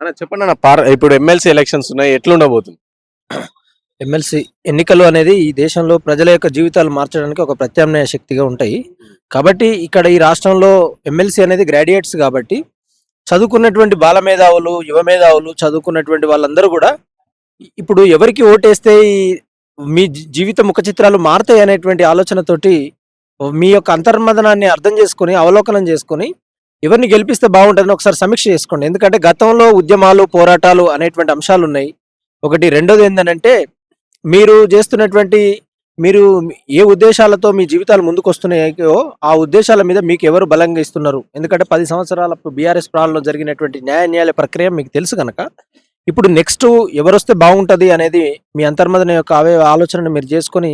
అన్న చెప్పండి అన్న పార్ ఇప్పుడు ఎమ్మెల్సీ ఎలక్షన్స్ ఉన్నాయి ఎట్లా ఉండబోతుంది ఎమ్మెల్సీ ఎన్నికలు అనేది ఈ దేశంలో ప్రజల యొక్క జీవితాలు మార్చడానికి ఒక ప్రత్యామ్నాయ శక్తిగా ఉంటాయి. కాబట్టి ఇక్కడ ఈ రాష్ట్రంలో ఎమ్మెల్సీ అనేది గ్రాడ్యుయేట్స్ కాబట్టి చదువుకున్నటువంటి బాల మేధావులు యువ మేధావులు చదువుకున్నటువంటి వాళ్ళందరూ కూడా ఇప్పుడు ఎవరికి ఓటేస్తే మీ జీవిత ముఖ చిత్రాలు మారుతాయి అనేటువంటి ఆలోచనతోటి మీ యొక్క అంతర్మదనాన్ని అర్థం చేసుకొని అవలోకనం చేసుకొని ఎవరిని గెలిపిస్తే బాగుంటుందని ఒకసారి సమీక్ష చేసుకోండి. ఎందుకంటే గతంలో ఉద్యమాలు పోరాటాలు అనేటువంటి అంశాలు ఉన్నాయి. ఒకటి రెండోది ఏంటంటే మీరు చేస్తున్నటువంటి మీరు ఏ ఉద్దేశాలతో మీ జీవితాలు ముందుకు వస్తున్నాయో ఆ ఉద్దేశాల మీద మీకు ఎవరు బలంగా ఇస్తున్నారు? ఎందుకంటే పది సంవత్సరాల బీఆర్ఎస్ ప్రాణంలో జరిగినటువంటి న్యాయ న్యాయాల ప్రక్రియ మీకు తెలుసు కనుక ఇప్పుడు నెక్స్ట్ ఎవరొస్తే బాగుంటుంది అనేది మీ అంతర్మదన యొక్క అవే ఆలోచనను మీరు చేసుకొని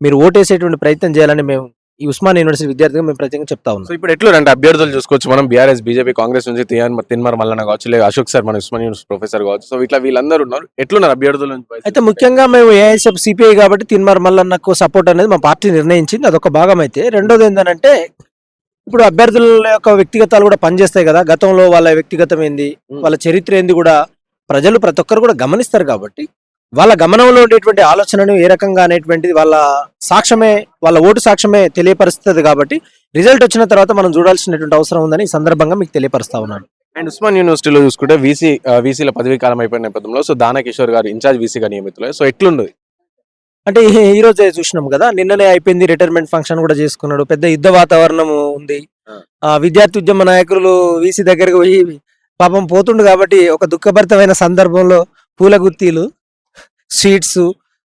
మీరు ఓటేసేటువంటి ప్రయత్నం చేయాలని మేము ఈ ఉస్మాన్ యూనివర్సిటీ విద్యార్థిగా మేము ప్రత్యేకంగా చెప్తా ఉన్నాం. సో ఇప్పుడు ఎట్లా అంటే అభ్యర్థులు చూసుకోవచ్చు మనం బీఆర్ఎస్ బీజేపీ కాంగ్రెస్ నుంచి తియాన్ తిన్మర్ మల్లన్న కావచ్చు లేదా అశోక్ సార్ మన ఉస్మాన్ యూనివర్సిటీ ప్రొఫెసర్ కావచ్చు. సో ఇట్లా వీళ్ళందరూ ఉన్నారు. ఎట్లున్నారు అభ్యర్థుల నుంచి అయితే ముఖ్యంగా మేము ఏఐఎస్ఎఫ్ సిపిఐ కాబట్టి తిన్మార్ మల్లన్నకు సపోర్ట్ అనేది మా పార్టీ నిర్ణయించింది. అదొక భాగం అయితే. రెండోది ఏంటంటే ఇప్పుడు అభ్యర్థుల యొక్క వ్యక్తిగతాలు కూడా పనిచేస్తాయి కదా. గతంలో వాళ్ళ వ్యక్తిగతం ఏంది? వాళ్ళ చరిత్ర ఏంది కూడా ప్రజలు ప్రతి ఒక్కరు కూడా గమనిస్తారు కాబట్టి వాళ్ళ గమనంలో ఉండేటువంటి ఆలోచనను ఏ రకంగా అనేటువంటిది వాళ్ళ సాక్ష్యమే వాళ్ళ ఓటు సాక్ష్యమే తెలియపరుస్తుంది కాబట్టి రిజల్ట్ వచ్చిన తర్వాత మనం చూడాల్సినటువంటి అవసరం ఉందని ఈ సందర్భంగా మీకు తెలియపరుస్తా ఉన్నాను. అండ్ ఉస్మాన్ యూనివర్సిటీలో చూసుకుంటే వీసీ వీసీల పదవీ కాలం అయిపోయిన నేపథ్యంలో సో దానా కిషోర్ గారు ఇన్ఛార్జ్ వీసీగా నియమితులు సో ఎట్లుండదు అంటే ఈ- రోజే చూసినాం కదా నిన్ననే అయిపోయింది రిటైర్మెంట్ ఫంక్షన్ కూడా చేసుకున్నాడు పెద్ద యుద్ధ వాతావరణం ఉంది. ఆ. ఆ విద్యార్థి ఉద్యమ నాయకులు వీసీ దగ్గరకు పోయి పాపం పోతుండు కాబట్టి ఒక దుఃఖభరితమైన సందర్భంలో పూల గుత్తీలు స్వీట్స్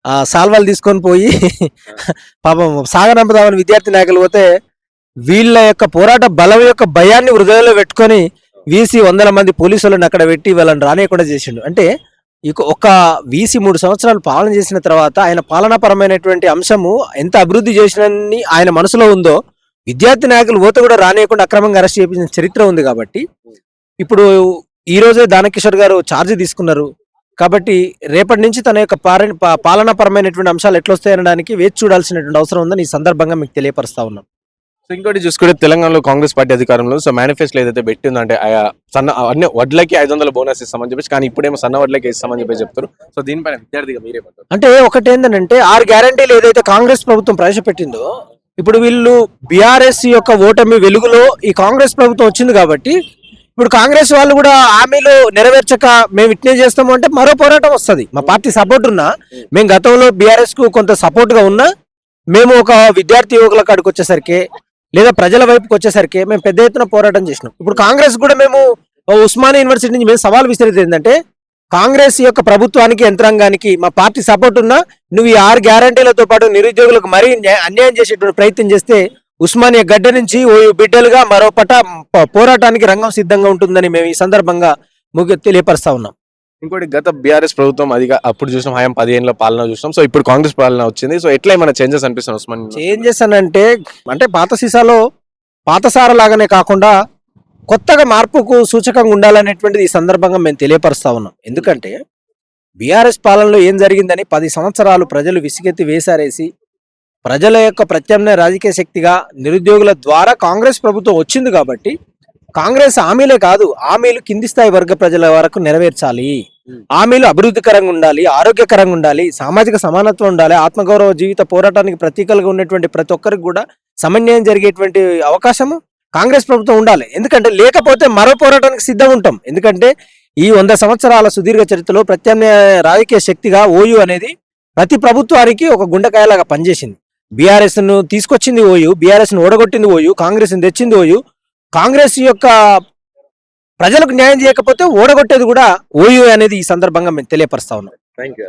ఆ సాల్వాలు తీసుకొని పోయి పాపం సాగనంపదామని విద్యార్థి నాయకులు పోతే వీళ్ళ యొక్క పోరాట బలం యొక్క భయాన్ని హృదయంలో పెట్టుకొని వీసీ వందల మంది పోలీసులను అక్కడ పెట్టి వాళ్ళని రానియకుండా చేసిండు. అంటే ఇక ఒక వీసీ మూడు సంవత్సరాలు పాలన చేసిన తర్వాత ఆయన పాలనాపరమైనటువంటి అంశము ఎంత అభివృద్ధి చేసినని ఆయన మనసులో ఉందో విద్యార్థి నాయకులు ఓత కూడా రానియకుండా అక్రమంగా అరెస్ట్ చేయించిన చరిత్ర ఉంది కాబట్టి. ఇప్పుడు ఈ రోజే దానకిషోర్ గారు ఛార్జ్ తీసుకున్నారు. కాబట్టి రేపటి నుంచి తన యొక్క పాలనాపరమైనటువంటి అంశాలు ఎట్లా వస్తాయనడానికి వేచి చూడాల్సినటువంటి అవసరం ఉందని ఈ సందర్భంగా మీకు తెలియపరుస్తా ఉన్నాం. సో ఇంకోటి చూసుకుంటే తెలంగాణలో కాంగ్రెస్ పార్టీ అధికారంలో సో మేనిఫెస్టో ఏదైతే పెట్టిందంటే సన్న అన్ని వడ్లకి ఐదు వందల బోనస్ ఇస్తామని చెప్పేసి కానీ ఇప్పుడేమో సన్న వడ్లకి ఇస్తామని చెప్పేసి చెప్తారు. సో దీనిపైన విద్యార్థిగా మీరే అంటే ఒకటి ఏంటంటే ఆరు గ్యారంటీలు ఏదైతే కాంగ్రెస్ ప్రభుత్వం ప్రవేశపెట్టిందో ఇప్పుడు వీళ్ళు బీఆర్ఎస్ యొక్క ఓటమి వెలుగులో ఈ కాంగ్రెస్ ప్రభుత్వం వచ్చింది కాబట్టి ఇప్పుడు కాంగ్రెస్ వాళ్ళు కూడా హామీలు నెరవేర్చక మేము ఇట్నే చేస్తాము అంటే మరో పోరాటం వస్తుంది. మా పార్టీ సపోర్ట్ ఉన్నా మేము గతంలో బీఆర్ఎస్కు కొంత సపోర్ట్గా ఉన్నా మేము ఒక విద్యార్థి యువకుల కాడికి వచ్చేసరికి లేదా ప్రజల వైపుకి వచ్చేసరికి మేము పెద్ద ఎత్తున పోరాటం చేసినాం. ఇప్పుడు కాంగ్రెస్ కూడా మేము ఉస్మానియా యూనివర్సిటీ నుంచి మేము సవాల్ విసిరేది ఏంటంటే కాంగ్రెస్ యొక్క ప్రభుత్వానికి యంత్రాంగానికి మా పార్టీ సపోర్ట్ ఉన్నా నువ్వు ఈ ఆరు గ్యారంటీలతో పాటు నిరుద్యోగులకు మరీ అన్యాయం చేసేటువంటి ప్రయత్నం చేస్తే ఉస్మానియా గడ్డ నుంచి ఓ బిడ్డలుగా మరో పట పోరాటానికి రంగం సిద్ధంగా ఉంటుందని మేము ఈ సందర్భంగా ముగ్గు తెలియపరుస్తా ఉన్నాం. ఇంకోటి గత బీఆర్ఎస్ ప్రభుత్వం అదిగా అప్పుడు చూసినాం హయాం పదిహేనులో పాలన చూసినాం. సో ఇప్పుడు కాంగ్రెస్ పాలన వచ్చింది. సో ఎట్లా ఏమైనా చేంజెస్ అనిపిస్తుంది ఉస్మాన్ చేంజెస్ అని అంటే అంటే పాత సీసాలో పాత సార లాగానే కాకుండా కొత్తగా మార్పుకు సూచకంగా ఉండాలనేటువంటిది ఈ సందర్భంగా మేము తెలియపరుస్తా ఉన్నాం. ఎందుకంటే బీఆర్ఎస్ పాలనలో ఏం జరిగిందని పది సంవత్సరాలు ప్రజలు విసిగెత్తి వేసారేసి ప్రజల యొక్క ప్రత్యామ్నాయ రాజకీయ శక్తిగా నిరుద్యోగుల ద్వారా కాంగ్రెస్ ప్రభుత్వం వచ్చింది కాబట్టి కాంగ్రెస్ హామీలే కాదు హామీలు కింది స్థాయి వర్గ ప్రజల వరకు నెరవేర్చాలి. హామీలు అభివృద్ధికరంగా ఉండాలి ఆరోగ్యకరంగా ఉండాలి సామాజిక సమానత్వం ఉండాలి ఆత్మగౌరవ జీవిత పోరాటానికి ప్రతీకలుగా ఉన్నటువంటి ప్రతి ఒక్కరికి కూడా సమన్వయం జరిగేటువంటి అవకాశము కాంగ్రెస్ ప్రభుత్వం ఉండాలి. ఎందుకంటే లేకపోతే మరో పోరాటానికి సిద్ధం ఉంటాం. ఎందుకంటే ఈ వంద సంవత్సరాల సుదీర్ఘ చరిత్రలో ప్రత్యామ్నాయ రాజకీయ శక్తిగా ఓయూ అనేది ప్రతి ప్రభుత్వానికి ఒక గుండెకాయలాగా పనిచేసింది. బీఆర్ఎస్ను తీసుకొచ్చింది ఓయూ బీఆర్ఎస్ను ఓడగొట్టింది ఓయూ కాంగ్రెస్ని తెచ్చింది ఓయూ. కాంగ్రెస్ యొక్క ప్రజలకు న్యాయం చేయకపోతే ఓడగొట్టేది కూడా ఓయూ అనేది ఈ సందర్భంగా మేము తెలియపరుస్తా ఉన్నాం. Thank you